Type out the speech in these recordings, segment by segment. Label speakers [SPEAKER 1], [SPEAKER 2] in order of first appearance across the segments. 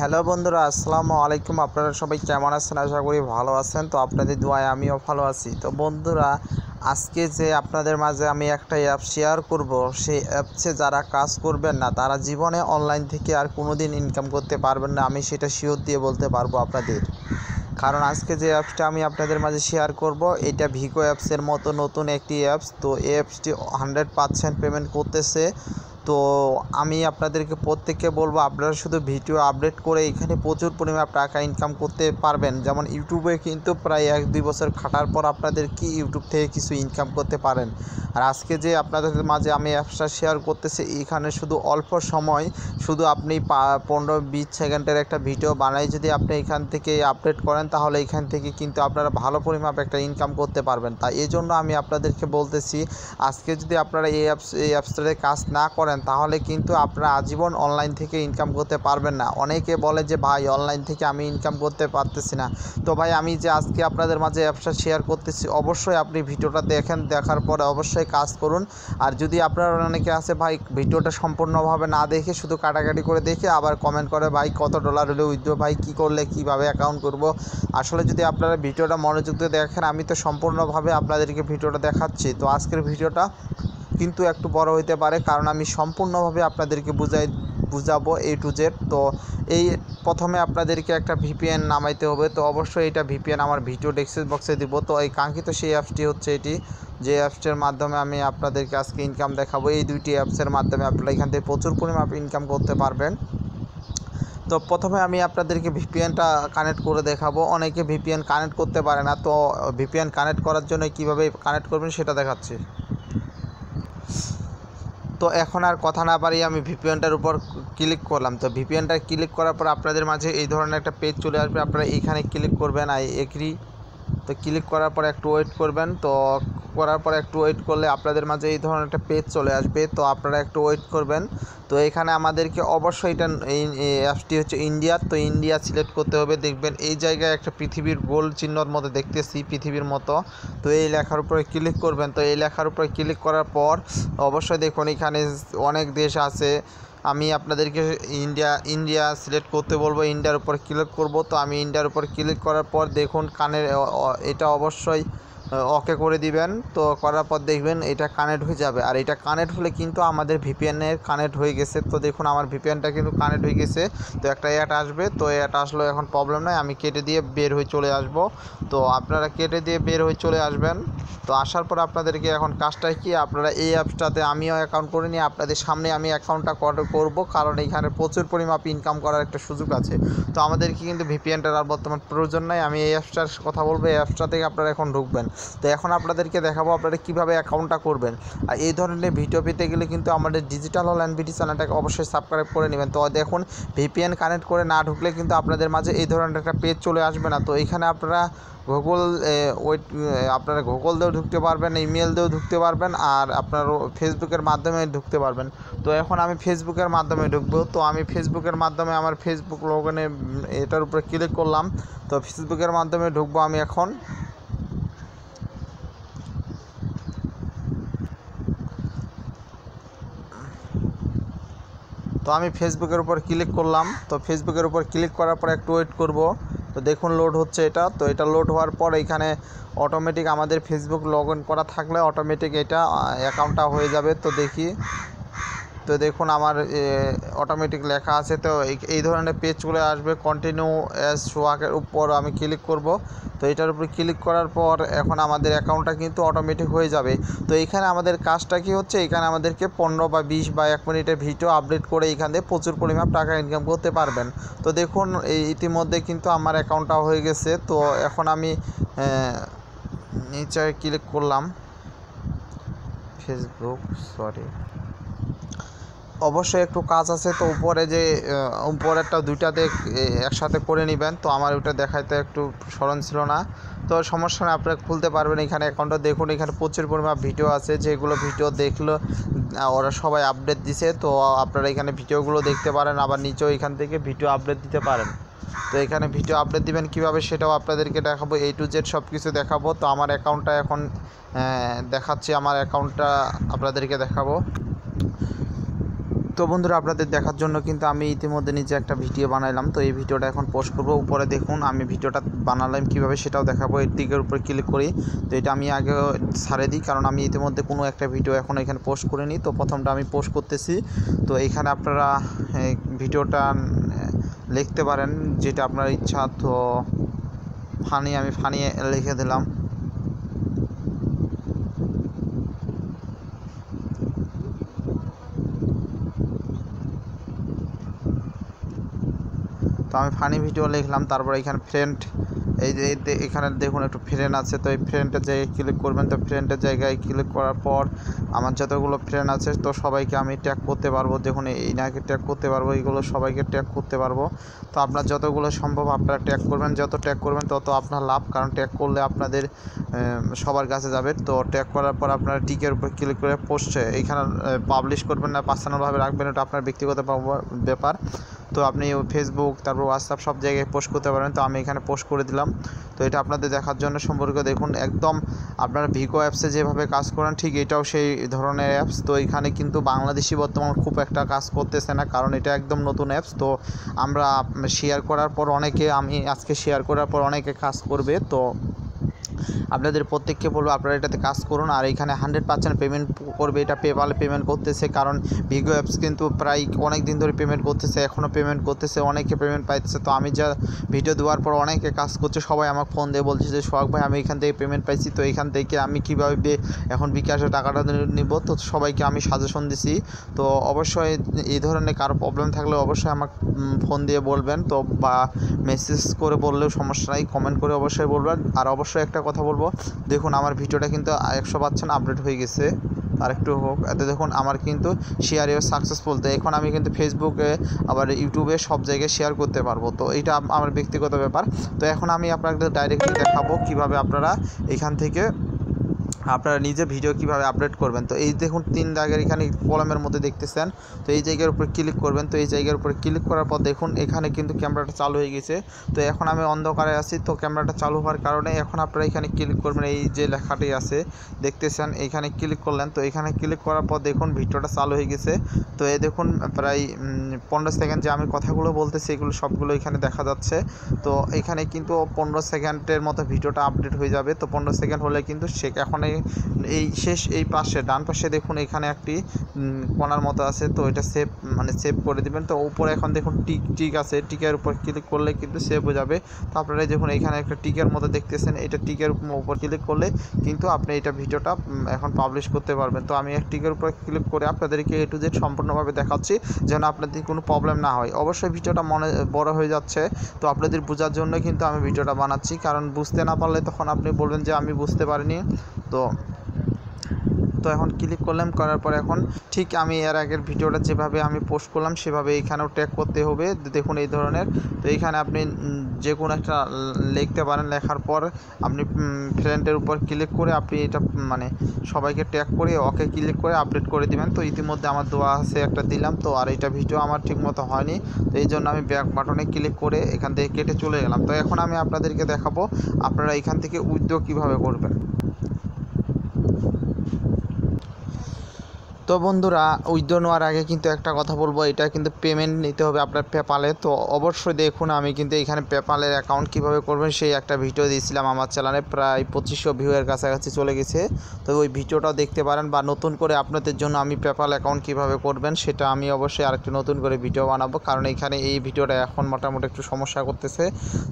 [SPEAKER 1] Hello বন্ধুরা, আসসালামু আলাইকুম। আপনারা সবাই কেমন আছেন? আশা করি ভালো আছেন। তো আপনাদের দোয়ায় আমিও ভালো আছি। তো বন্ধুরা, আজকে যে আপনাদের মাঝে আমি একটা অ্যাপ শেয়ার করব, সেই অ্যাপসে যারা কাজ করবেন না, তারা জীবনে অনলাইন থেকে আর কোনো দিন ইনকাম করতে পারবেন না। আমি সেটা শিওর দিয়ে বলতে পারব আপনাদের। কারণ আজকে যে অ্যাপসটা আমি আপনাদের মাঝে শেয়ার করব, এটা ভিগো অ্যাপসের মতো নতুন একটি অ্যাপস তো এই অ্যাপসটি হান্ড্রেড পার্সেন্ট পেমেন্ট করতেছে। তো আমি আপনাদেরকে প্রত্যেককে বলব, আপনারা শুধু ভিডিও আপডেট করে এখানে প্রচুর পরিমাণ টাকা ইনকাম করতে পারবেন। যেমন ইউটিউবে কিন্তু প্রায় এক দুই বছর খাটার পর আপনাদের কি ইউটিউব থেকে কিছু ইনকাম করতে পারেন। আর আজকে যে আপনাদের মাঝে আমি অ্যাপসটা শেয়ার করতেছি, এখানে শুধু অল্প সময় শুধু আপনি পনেরো বিশ সেকেন্ডের একটা ভিডিও বানাই যদি আপনি এখান থেকে আপডেট করেন, তাহলে এখান থেকে কিন্তু আপনারা ভালো পরিমাপ একটা ইনকাম করতে পারবেন। তাই এই জন্য আমি আপনাদেরকে বলতেছি, আজকে যদি আপনারা এই অ্যাপস এই অ্যাপসটাতে কাজ না করেন তাহলে কিন্তু আপনারা আজীবন অনলাইন থেকে ইনকাম করতে পারবেন না। অনেকে বলে যে, ভাই অনলাইন থেকে আমি ইনকাম করতে পারতেছি না। তো ভাই, আমি যে আজকে আপনাদের মাঝে অ্যাপসটা শেয়ার করতেছি, অবশ্যই আপনি ভিডিওটা দেখেন, দেখার পরে অবশ্যই কাজ করুন। আর যদি আপনার অনেকে আছে, ভাই, ভিডিওটা সম্পূর্ণভাবে না দেখে, শুধু কাটাকাটি করে দেখে, আবার কমেন্ট করে, ভাই, কত ডলার হলে উইথড্র, ভাই, কী করলে, কীভাবে অ্যাকাউন্ট করব? আসলে যদি আপনারা ভিডিওটা মনোযোগ দিয়ে দেখেন, আমি তো সম্পূর্ণভাবে আপনাদেরকে ভিডিওটা দেখাচ্ছি। তো আজকের ভিডিওটা কিন্তু একটু বড় হইতে পারে, কারণ আমি সম্পূর্ণভাবে আপনাদেরকে বুঝাই, বুঝাবো এ টু জেড তো এই প্রথমে আপনাদেরকে একটা ভিপিএন নামাইতে হবে। তো অবশ্যই এটা ভিপিএন আমার ভিডিও ডেস্ক্রিপশন বক্সে দিব। তো এই কাঙ্ক্ষিত সেই অ্যাপসটি হচ্ছে এটি। যে অ্যাপসটির মাধ্যমে আমি আপনাদেরকে আজকে ইনকাম দেখাবো, এই দুইটি অ্যাপসের মাধ্যমে আপনারা এখান থেকে প্রচুর পরিমাণ ইনকাম করতে পারবেন। তো প্রথমে আমি আপনাদেরকে ভিপিএনটা কানেক্ট করে দেখাবো। অনেকে ভিপিএন কানেক্ট করতে পারে না। তো ভিপিএন কানেক্ট করার জন্য কীভাবে কানেক্ট করবেন সেটা দেখাচ্ছি। তো এখন আর কথা না পারি আমি ভিপিএনটার উপর ক্লিক করলাম। তো ভিপিএনটা ক্লিক করার পর আপনাদের মাঝে এই ধরনের একটা পেজ চলে আসবে। আপনারা এইখানে ক্লিক করবেন আই এগ্রি তো ক্লিক করার পর একটু ওয়েট করবেন। তো করার পর একটু ওয়েট করলে আপনাদের মাঝে এই ধরনের একটা পেজ চলে আসবে। তো আপনারা একটু ওয়েট করবেন। তো এখানে আমাদেরকে অবশ্যই এটা এই অ্যাপসটি হচ্ছে ইন্ডিয়ার তো ইন্ডিয়া সিলেক্ট করতে হবে। দেখবেন এই জায়গায় একটা পৃথিবীর গোল চিহ্নর মতো দেখতেছি, পৃথিবীর মতো। তো এই লেখার উপরে ক্লিক করবেন। তো এই লেখার উপরে ক্লিক করার পর অবশ্যই দেখুন এখানে অনেক দেশ আছে। আমি আপনাদেরকে ইন্ডিয়া ইন্ডিয়া সিলেক্ট করতে বলব, ইন্ডিয়ার উপর ক্লিক করব। তো আমি ইন্ডিয়ার উপর ক্লিক করার পর দেখুন কানের এটা অবশ্যই ওকে করে দিবেন। তো করার পর দেখবেন এটা কানেক্ট হয়ে যাবে। আর এটা কানেক্ট হলে কিন্তু আমাদের ভিপিএনের কানেক্ট হয়ে গেছে। তো দেখুন, আমার ভিপিএনটা কিন্তু কানেক্ট হয়ে গেছে। তো একটা অ্যাড আসবে। তো অ্যাড আসলে এখন প্রবলেম নয় আমি কেটে দিয়ে বের হয়ে চলে আসব। তো আপনারা কেটে দিয়ে বের হয়ে চলে আসবেন। তো আসার পর আপনাদেরকে এখন কাজটা কি? আপনারা এই অ্যাপসটাতে আমিও অ্যাকাউন্ট করে নিই আপনাদের সামনে আমি অ্যাকাউন্টটা করব। কারণ এখানে প্রচুর পরিমাপ ইনকাম করার একটা সুযোগ আছে। তো আমাদেরকে কিন্তু ভিপিএনটার আর বর্তমান প্রয়োজন নাই। আমি এই অ্যাপসটার কথা বলব। এই অ্যাপসটা থেকে আপনারা এখন ঢুকবেন। তো এখন আপনাদেরকে দেখাবো আপনারা কীভাবে অ্যাকাউন্টটা করবেন। আর এই ধরনের ভিডিও পেতে গেলে কিন্তু আমাদের ডিজিটাল হল অ্যান্ড বিটি চ্যানেলটাকে অবশ্যই সাবস্ক্রাইব করে নেবেন। তো দেখুন ভিপিএন কানেক্ট করে না ঢুকলে কিন্তু আপনাদের মাঝে এই ধরনের একটা পেজ চলে আসবে না। তো এখানে আপনারা গুগল ওয়েট আপনারা গুগল দিয়েও ঢুকতে পারবেন ইমেল দিয়েও ঢুকতে পারবেন, আর আপনার ফেসবুকের মাধ্যমে ঢুকতে পারবেন। তো এখন আমি ফেসবুকের মাধ্যমে ঢুকবো। তো আমি ফেসবুকের মাধ্যমে আমার ফেসবুক লগনে এটার উপরে ক্লিক করলাম। তো ফেসবুকের মাধ্যমে ঢুকবো আমি এখন। তো আমি ফেসবুকের উপর ক্লিক করলাম। তো ফেসবুকের উপর ক্লিক করার পর একটু ওয়েট করব। তো দেখুন লোড হচ্ছে এটা। তো এটা লোড হওয়ার পর এখানে অটোমেটিক আমাদের ফেসবুক লগ করা থাকলে অটোমেটিক এটা অ্যাকাউন্টটা হয়ে যাবে। তো দেখি। তো দেখুন আমার অটোমেটিক লেখা আছে, তো এই- ধরনের পেজ চলে আসবে কন্টিনিউ অ্যাজ সোয়াকের উপর আমি ক্লিক করব। তো এটার উপর ক্লিক করার পর এখন আমাদের অ্যাকাউন্টটা কিন্তু অটোমেটিক হয়ে যাবে। তো এখানে আমাদের কাজটা কি হচ্ছে? এখানে আমাদেরকে পনেরো বা বিশ বা এক মিনিটের ভিডিও আপডেট করে এখান থেকে প্রচুর পরিমাণ টাকা ইনকাম করতে পারবেন। তো দেখুন, এই ইতিমধ্যে কিন্তু আমার অ্যাকাউন্টটা হয়ে গেছে। তো এখন আমি নিচে ক্লিক করলাম। ফেসবুক সরি অবশ্যই একটু কাজ আছে তো উপরে যে উপরেরটা এ, একসাথে করে নেবেন। তো আমার ওইটা দেখাইতে একটু স্মরণ ছিল না। তো সমস্যা নেই আপনারা খুলতে পারবেন এখানে অ্যাকাউন্টটা দেখুন এখানে প্রচুর পরিমাণ ভিডিও আছে। যেগুলো ভিডিও দেখল ওরা সবাই আপডেট দিছে। তো আপনারা এখানে ভিডিওগুলো দেখতে পারেন। আবার নিচেও এখান থেকে ভিডিও আপডেট দিতে পারেন। তো এখানে ভিডিও আপডেট দিবেন কীভাবে সেটাও আপনাদেরকে দেখাবো। এই টু জেড সব কিছু দেখাবো। তো আমার অ্যাকাউন্টটা এখন দেখাচ্ছি। আমার অ্যাকাউন্টটা আপনাদেরকে দেখাবো। তো বন্ধুরা, আপনাদের দেখার জন্য কিন্তু আমি ইতিমধ্যে নিজে একটা ভিডিও বানাইলাম। তো এই ভিডিওটা এখন পোস্ট করব। উপরে দেখুন, আমি ভিডিওটা বানালাম কীভাবে সেটাও দেখাবো। এর দিকের উপরে ক্লিক করি। তো এটা আমি আগে ছাড়ে দিই, কারণ আমি ইতিমধ্যে কোনো একটা ভিডিও এখন এখানে পোস্ট করিনি। তো প্রথমটা আমি পোস্ট করতেছি। তো এখানে আপনারা ভিডিওটা লিখতে পারেন, যেটা আপনার ইচ্ছা। তো ফানি, আমি ফানি লিখে দিলাম। তো আমি ফানি ভিডিও লিখলাম, তারপর এখানে ফ্রেন্ড এই যে এখানে দেখুন একটু ফ্রেন্ড আছে, তো এই ফ্রেন্ডের জায়গায় ক্লিক করবেন, তো ফ্রেন্ডের জায়গায় ক্লিক করার পর আমার যতগুলো ফ্রেন্ড আছে, তো সবাইকে আমি ট্যাগ করতে পারব। দেখুন, এই নাকে ট্যাগ করতে পারব, এইগুলো সবাইকে ট্যাগ করতে পারব। তো আপনার যতগুলো সম্ভব আপনারা ট্যাগ করবেন, যত ট্যাগ করবেন, তত আপনার লাভ, কারণ ট্যাগ করলে আপনাদের সবার কাছে যাবে। তো ট্যাগ করার পর আপনারা টিকের উপর ক্লিক করে পোস্টে এইখানে পাবলিশ করবেন না পার্সোনালভাবে রাখবেন ওটা আপনার ব্যক্তিগত ব্যাপার। তো আপনি ফেসবুক তারপর হোয়াটসঅ্যাপ সব জায়গায় পোস্ট করতে পারেন। তো আমি এখানে পোস্ট করে দিলাম। তো এটা আপনাদের দেখার জন্য সম্পর্কে দেখুন, একদম আপনারা ভিকো অ্যাপসে যেভাবে কাজ করেন, ঠিক এটাও সেই ধরনের অ্যাপস তো এখানে কিন্তু বাংলাদেশি বর্তমান খুব একটা কাজ করতেছে না, কারণ এটা একদম নতুন অ্যাপস তো আমরা শেয়ার করার পর অনেকে, আমি আজকে শেয়ার করার পর অনেকে কাজ করবে। তো আপনাদের প্রত্যেককে বলব, আপনারা এটাতে কাজ করুন। আর এখানে হান্ড্রেড পার্সেন্ট পেমেন্ট করবে, এটা পেপালে পেমেন্ট করতেছে, কারণ ভিগো অ্যাপস কিন্তু প্রায় অনেক দিন ধরে পেমেন্ট করতেছে এখনও পেমেন্ট করতেছে, অনেকে পেমেন্ট পাইতেছে। তো আমি যা ভিডিও দেওয়ার পর অনেকে কাজ করছে, সবাই আমাকে ফোন দিয়ে বলছে যে, সোহাগ ভাই, আমি এখান থেকে পেমেন্ট পাইছি, তো এখান থেকে আমি কীভাবে এখন বিকাশে টাকাটা নিব? তো সবাইকে আমি সাজেশন দিছি। তো অবশ্যই এই ধরনের কারও প্রবলেম থাকলে অবশ্যই আমাকে ফোন দিয়ে বলবেন। তো বা মেসেজ করে বললেও সমস্যা নাই কমেন্ট করে অবশ্যই বলবেন। আর অবশ্যই একটা কথা বলব। দেখুন, আমার ভিডিওটা কিন্তু একশো পার্সেন্ট আপডেট হয়ে গেছে। আর একটু হোক এতে দেখুন, আমার কিন্তু শেয়ার সাকসেসফুল তো এখন আমি কিন্তু ফেসবুকে আবার ইউটিউবে সব জায়গায় শেয়ার করতে পারব। তো এটা আমার ব্যক্তিগত ব্যাপার। তো এখন আমি আপনাদের ডাইরেক্টলি দেখাবো কীভাবে আপনারা এখান থেকে আপনারা নিজে ভিডিও কীভাবে আপলোড করবেন? তো এই দেখুন, তিন দাগের এখানে কলমের মধ্যে দেখতেছেন। তো এই জায়গার উপর ক্লিক করবেন। তো এই জায়গার উপর ক্লিক করার পর দেখুন, এখানে কিন্তু ক্যামেরাটা চালু হয়ে গেছে। তো এখন আমি অন্ধকারে আছি, তো ক্যামেরাটা চালু হওয়ার কারণে এখন আপনারা এখানে ক্লিক করবেন। এই যে লেখাটি আছে, দেখতেছেন, এখানে ক্লিক করলেন। তো এখানে ক্লিক করার পর দেখুন ভিডিওটা চালু হয়ে গেছে। তো এই দেখুন, প্রায় পনেরো সেকেন্ড যে আমি কথাগুলো বলতেছি, এগুলো সবগুলো এখানে দেখা যাচ্ছে। তো এখানে কিন্তু পনেরো সেকেন্ডের মতো ভিডিওটা আপডেট হয়ে যাবে। তো পনেরো সেকেন্ড হলে কিন্তু সে এখন এই শেষ এই পাশে ডান পাশে দেখুন এখানে একটি কোনার মতো আছে, তো এটা সেভ মানে সেভ করে দিবেন। তো উপরে এখন দেখুন টিক টিক আছে, টিকের উপর ক্লিক করলে কিন্তু সেভ হয়ে যাবে। তো আপনারা দেখুন এখানে একটা টিকের মতো দেখতেছেন, এটা টিকের উপর ক্লিক করলে কিন্তু আপনি এটা ভিডিওটা এখন পাবলিশ করতে পারবেন। তো আমি এক টিকের উপর ক্লিক করে আপনাদেরকে এ টু জেড সম্পূর্ণভাবে দেখাচ্ছি, যেন আপনাদের কোনো প্রবলেম না হয়। অবশ্যই ভিডিওটা মনে, বড় হয়ে যাচ্ছে, তো আপনাদের বোঝার জন্য কিন্তু আমি ভিডিওটা বানাচ্ছি। কারণ বুঝতে না পারলে তখন আপনি বলবেন যে আমি বুঝতে পারিনি। তো তো এখন ক্লিক করলাম, করার পর এখন ঠিক আমি এর আগের ভিডিওটা যেভাবে আমি পোস্ট করলাম, সেভাবে এইখানেও ট্যাগ করতে হবে। দেখুন এই ধরনের। তো এইখানে আপনি যে কোনো একটা লিখতে পারেন, লেখার পর আপনি ফ্রেন্ডের উপর ক্লিক করে আপনি এটা মানে সবাইকে ট্যাগ করে ওকে ক্লিক করে আপডেট করে দিবেন। তো ইতিমধ্যে আমার দোয়া আছে, একটা দিলাম। তো আর এটা ভিডিও আমার ঠিকমতো হয়নি। তো এই জন্য আমি ব্যাক বাটনে ক্লিক করে এখান থেকে কেটে চলে গেলাম। তো এখন আমি আপনাদেরকে দেখাবো, আপনারা এখান থেকে উইথড্র কীভাবে করবেন। তো বন্ধুরা উইথড্র নেওয়ার আগে কিন্তু একটা কথা বলব, এটা কিন্তু পেমেন্ট নিতে হবে আপনার পেপালে তো অবশ্যই দেখুন, আমি কিন্তু এখানে পেপালের অ্যাকাউন্ট কীভাবে করবেন সেই একটা ভিডিও দিয়েছিলাম আমার চ্যানেলে প্রায় পঁচিশশো ভিউয়ের কাছাকাছি চলে গেছে। তো ওই ভিডিওটাও দেখতে পারেন বা নতুন করে আপনাদের জন্য আমি পেপাল অ্যাকাউন্ট কীভাবে করবেন সেটা আমি অবশ্যই আরেকটি নতুন করে ভিডিও বানাবো, কারণ এখানে এই ভিডিওটা এখন মোটামুটি একটু সমস্যা করতেছে।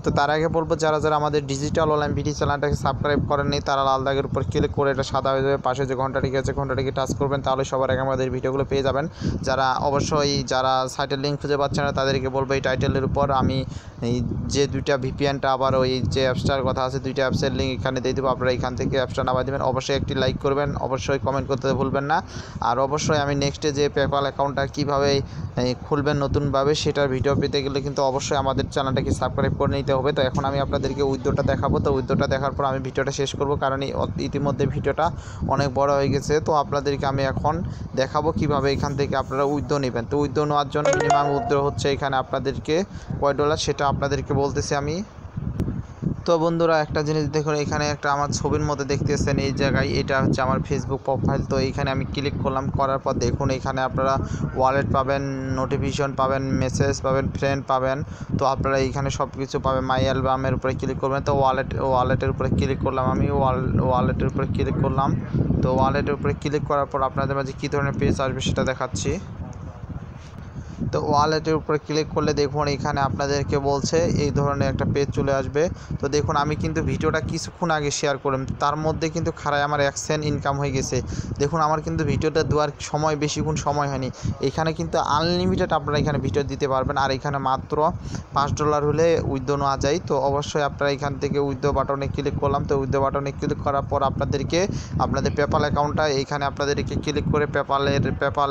[SPEAKER 1] তো তার আগে বলব, যারা যারা আমাদের ডিজিটাল অনলাইন ভিডিও চ্যানেলটাকে সাবস্ক্রাইব করেননি, তারা লাল দাগের উপর ক্লিক করে এটা সাদা হয়ে যাবে, পাশে যে ঘন্টাটি আছে, ঘন্টাটিকে টাচ করবেন, তাহলে সবার আগে আমাদের ভিডিওগুলো পেয়ে যাবেন। যারা অবশ্যই যারা সাইটের লিঙ্ক খুঁজে পাচ্ছে না, তাদেরকে বলব এই টাইটেলের উপর। আমি এই যে দুইটা ভিপিএনটা আবার ওই যে অ্যাপসটার কথা আছে, দুইটা অ্যাপসের লিঙ্ক এখানে দিয়ে দেবো। আপনারা এখান থেকে অ্যাপসটা নামাই দেবেন। অবশ্যই একটি লাইক করবেন, অবশ্যই কমেন্ট করতে ভুলবেন না। আর অবশ্যই আমি নেক্সটে যে পেপাল অ্যাকাউন্টটা কীভাবে খুলবেন নতুনভাবে সেটার ভিডিও পেতে গেলে কিন্তু অবশ্যই আমাদের চ্যানেলটাকে সাবস্ক্রাইব করে নিতে হবে। তো এখন আমি আপনাদেরকে উইদ্যটা দেখাবো। তো উইদ্যটা দেখার পর আমি ভিডিওটা শেষ করব, কারণ ইতিমধ্যে ভিডিওটা অনেক বড় হয়ে গেছে। তো আপনাদেরকে আমি এখন দেখাবো কীভাবে এখান থেকে আপনারা উদ্য নেবেন। তো উদ্য নেওয়ার জন্য মিনিমাম উদ্য হচ্ছে এখানে আপনাদেরকে কয় ডলার সেটা আপনাদেরকে বলতেছি আমি। তো বন্ধুরা, একটা জিনিস দেখুন, এখানে একটা আমার ছবির মধ্যে দেখতেছেন এই জায়গায়, এটা হচ্ছে আমার ফেসবুক প্রোফাইল তো এইখানে আমি ক্লিক করলাম, করার পর দেখুন, এখানে আপনারা ওয়ালেট পাবেন নোটিফিকেশন পাবেন মেসেজ পাবেন ফ্রেন্ড পাবেন। তো আপনারা এইখানে সব কিছু পাবেন মাই অ্যালবামের উপরে ক্লিক করবেন। তো ওয়ালেট ওয়ালেটের উপরে ক্লিক করলাম আমি ওয়াল ওয়ালেটের উপরে ক্লিক করলাম। তো ওয়ালেটের উপরে ক্লিক করার পর আপনাদের মাঝে কী ধরনের পেজ আসবে সেটা দেখাচ্ছি। তো ওয়ালেটের উপরে ক্লিক করলে দেখুন এখানে আপনাদেরকে বলছে এই ধরনের একটা পেজ চলে আসবে। তো দেখুন, আমি কিন্তু ভিডিওটা কিছুক্ষণ আগে শেয়ার করলাম। তার মধ্যে কিন্তু খারায় আমার সেন্ট ইনকাম হয়ে গেছে। দেখুন, আমার কিন্তু ভিডিওটা দেওয়ার সময়, বেশিক্ষণ সময় হয়নি। এখানে কিন্তু আনলিমিটেড আপনারা এখানে ভিডিও দিতে পারবেন। আর এখানে মাত্র পাঁচ ডলার হলে উইথড্র নেওয়া যায়। তো অবশ্যই আপনারা এখান থেকে উইথড্র বাটনে ক্লিক করলাম। তো উইথড্র বাটনে ক্লিক করার পর আপনাদেরকে, আপনাদের পেপাল অ্যাকাউন্টটা এখানে আপনাদেরকে ক্লিক করে পেপালের পেপাল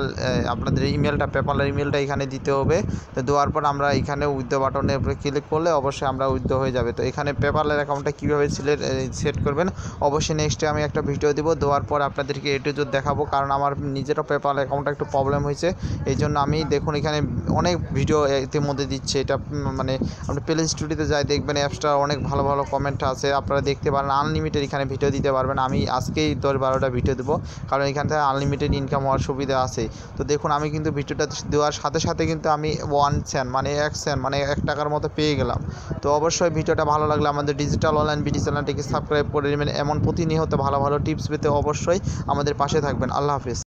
[SPEAKER 1] আপনাদের ইমেলটা পেপালের ইমেলটা এখানে দিতে হবে। তো দেওয়ার পর আমরা এখানে উইথড্র বাটনের উপরে ক্লিক করলে অবশ্যই আমরা উইথড্র হয়ে যাবে। তো এখানে পেপালের অ্যাকাউন্টটা কীভাবে সিলেক্ট সেট করবেন, অবশ্যই নেক্সটে আমি একটা ভিডিও দেবো। দেওয়ার পর আপনাদেরকে এটু জোর দেখাবো, কারণ আমার নিজেরও পেপার অ্যাকাউন্টটা একটু প্রবলেম হয়েছে। এই জন্য আমি দেখুন এখানে অনেক ভিডিও ইতিমধ্যে দিচ্ছে। এটা মানে আপনি প্লে স্টুডিওতে যাই দেখবেন অ্যাপসটা অনেক ভালো ভালো কমেন্ট আছে। আপনারা দেখতে পারেন আনলিমিটেড এখানে ভিডিও দিতে পারবেন। আমি আজকেই দশ বারোটা ভিডিও দেবো, কারণ এখান থেকে আনলিমিটেড ইনকাম হওয়ার সুবিধা আছে। তো দেখুন, আমি কিন্তু ভিডিওটা দেওয়ার সাথে সাথে কিন্তু আমি ওয়ান সেন মানে এক সেন মানে এক টাকার মতো পেয়ে গেলাম। তো অবশ্যই ভিডিওটা ভালো লাগলে আমাদের ডিজিটাল অনলাইন বিডি চ্যানেলটিকে সাবস্ক্রাইব করে নেবেন। এমন প্রতিনিয়ত ভালো ভালো টিপস পেতে অবশ্যই আমাদের পাশে থাকবেন। আল্লাহ হাফিজ।